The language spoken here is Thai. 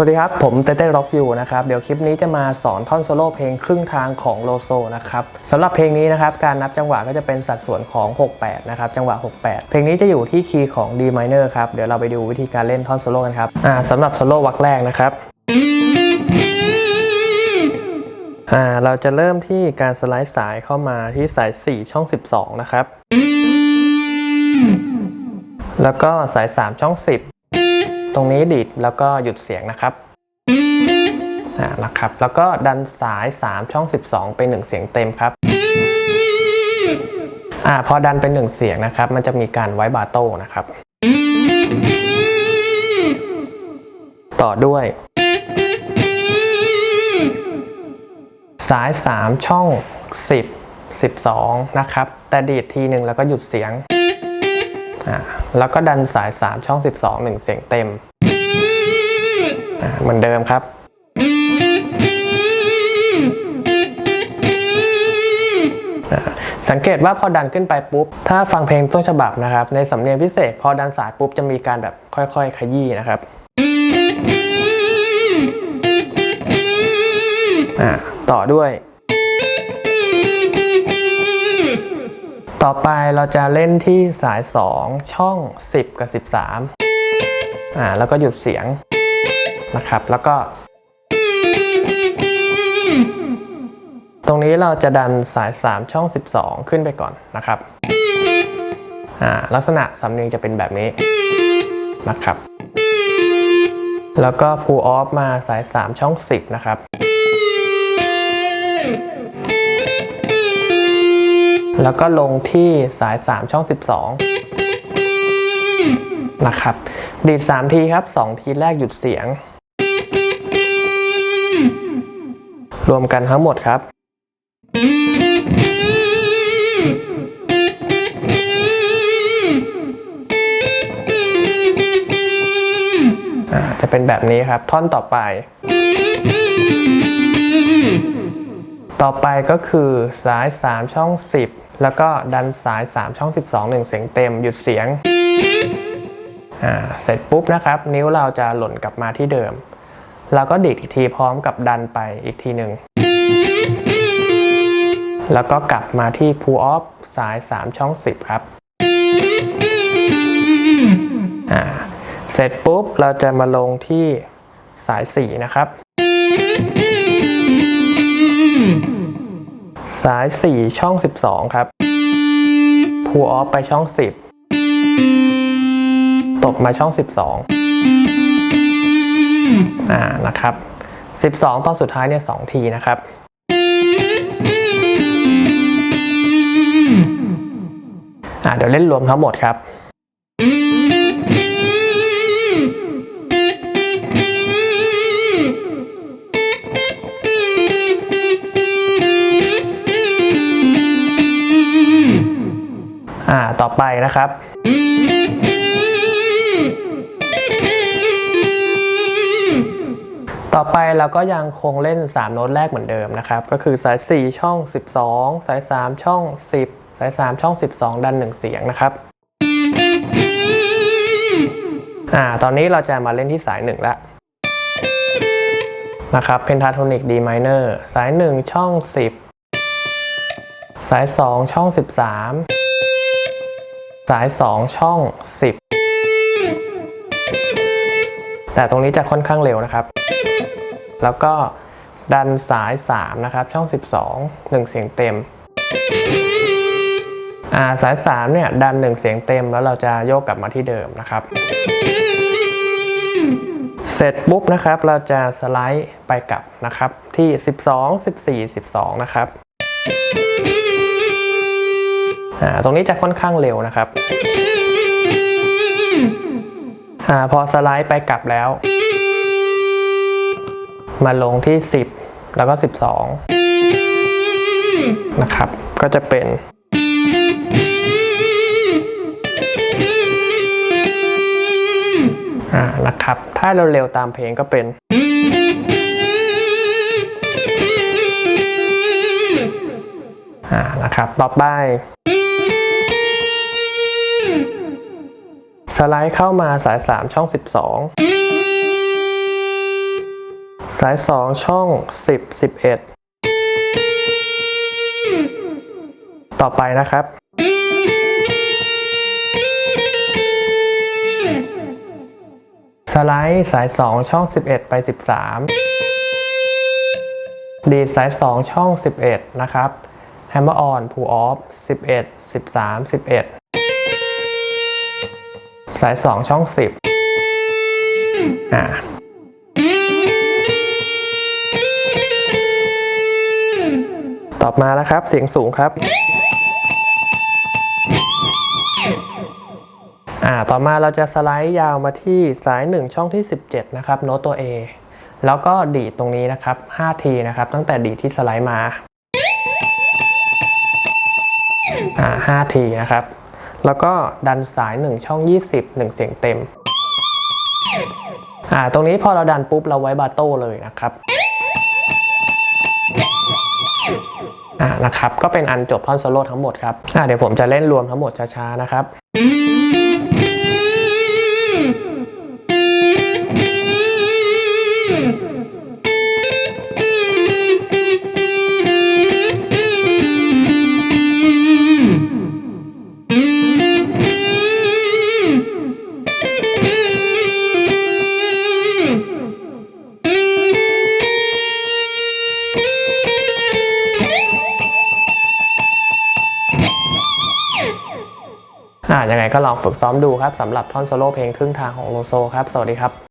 สวัสดีครับ ผมเต้เต้ร็อกอยู่นะครับ เดี๋ยวคลิปนี้จะมาสอนท่อนโซโล่เพลงครึ่งทางของโลโซนะครับสำหรับเพลงนี้นะครับ การนับจังหวะก็จะเป็นสัดส่วนของ 68 นะครับ จังหวะ 68 เพลงนี้จะอยู่ที่คีย์ของ D minor ครับ เดี๋ยวเราไปดูวิธีการเล่นท่อนโซโล่กันครับอ่าสำหรับโซโล่วรรคแรกนะครับอ่าเราจะเริ่มที่การสไลด์สายเข้ามาที่สาย 4 ช่อง 12 นะครับ แล้วก็สาย 3 ช่อง 10 รงนี้ดีดแล้วก็หยุดเสียงนะครับนะครับ แล้วก็ดันสาย 3 ช่อง 12 ไป 1 เสียงเต็มครับอ่าพอดันเป็น1เสียงนะครับ มันจะมีการไว้บาโต้นะครับ ต่อด้วย สาย 3 ช่อง 10 12 นะครับ แต่ดีดทีหนึ่งแล้วก็หยุดเสียงอ่าแล้วก็ดันสาย 3 ช่อง 12 1 เสียงเต็ม เหมือนเดิมครับ สังเกตว่าพอดันขึ้นไปปุ๊บ ถ้าฟังเพลงต้นฉบับนะครับ ในสำเนียงพิเศษ พอดันสายปุ๊บจะมีการแบบค่อยๆ ขยี้นะครับต่อด้วย ต่อไปเราจะเล่นที่สาย 2 ช่อง 10 กับ 13อ่าแล้วก็หยุดเสียง นะครับ แล้วก็ ตรงนี้เราจะดันสาย 3 ช่อง 12 ขึ้นไปก่อนนะครับอ่าลักษณะสำเนียงจะเป็นแบบนี้นะครับ แล้วก็ pull off มาสาย 3 ช่อง 10 นะครับแล้วก็ลงที่สาย 3 ช่อง 12 นะครับ ดีด 3 ทีครับ 2 ทีแรกหยุดเสียง รวมกันทั้งหมดครับอ่าจะเป็นแบบนี้ครับ ท่อนต่อไป ต่อไปก็คือสาย 3 ช่อง 10 แล้วก็ดันสาย 3 ช่อง 12 1 เสียงเต็มหยุดเสียงอ่าเสร็จปุ๊บนะครับ นิ้วเราจะหล่นกลับมาที่เดิม เราก็ดีดอีกทีพร้อมกับดันไปอีกทีหนึ่ง แล้วก็กลับมาที่ pull off สาย 3 ช่อง 10 ครับเสร็จปุ๊บเราจะมาลงที่สาย 4 นะครับ สาย 4 ช่อง 12 ครับ pull off ไปช่อง 10ตกมาช่อง 12 อ่านะครับ 12 ตอนสุดท้ายเนี่ย2ทีนะครับอ่าเดี๋ยวเล่นรวมทั้งหมดครับอ่าต่อไปนะครับ ต่อไปเราก็ยังคงเล่น 3 โน้ตแรกเหมือนเดิมนะครับ ก็คือสาย 4 ช่อง 12 สาย 3 ช่อง 10 สาย 3 ช่อง 12 ดัน 1 เสียงนะครับอ่าตอนนี้เราจะมาเล่นที่สาย 1 แล้วนะครับเพนทาโทนิก D minor สาย 1 ช่อง 10 สาย 2 ช่อง 13 สาย 2 ช่อง 10 แต่ตรงนี้จะค่อนข้างเร็วนะครับ แล้วก็ดันสาย 3 นะครับ ช่อง 12 1 เสียงเต็มอ่าสาย 3 เนี่ย ดัน 1 เสียงเต็ม แล้วเราจะโยกกลับมาที่เดิมนะครับ เสร็จปุ๊บนะครับ เราจะสไลด์ไปกลับนะครับ ที่ 12 14 12 นะครับอ่าตรงนี้จะค่อนข้างเร็วนะครับอ่าพอสไลด์ไปกลับแล้ว มาลงที่ 10 แล้วก็ 12 นะครับ ก็จะเป็น อ่า นะครับ ถ้าเราเร็วตามเพลงก็เป็น อ่า นะครับ ต่อไปสไลด์เข้ามาสาย 3 ช่อง 12 สาย 2 ช่อง 10 11 ต่อไปนะครับ สไลด์สาย 2 ช่อง 11 ไป 13 ดีดสาย 2 ช่อง 11 นะครับ Hammer on pull off 11 13 11 สาย 2 ช่อง 10 อ่า ต่อมานะครับ เสียงสูงครับ อ่า ต่อมาเราจะสไลด์ยาวมาที่สาย 1 ช่องที่ 17 นะครับโน้ตตัว A แล้วก็ดีดตรงนี้นะครับ 5 ทีนะครับ ตั้งแต่ดีดที่สไลด์มา อ่า 5 ทีนะครับ แล้วก็ดันสาย 1 ช่อง 20 1 เสียงเต็ม อ่า ตรงนี้พอเราดันปุ๊บเราไว้บาโต้เลยนะครับ นะครับ ก็เป็นอันจบท่อนโซโล่ทั้งหมดครับอ่าเดี๋ยวผมจะเล่นรวมทั้งหมดช้าๆนะครับ อ่ายังไงก็ลองฝึกซ้อมดูครับสำหรับท่อนโซโล่เพลงครึ่งทางของโลโซครับ สวัสดีครับ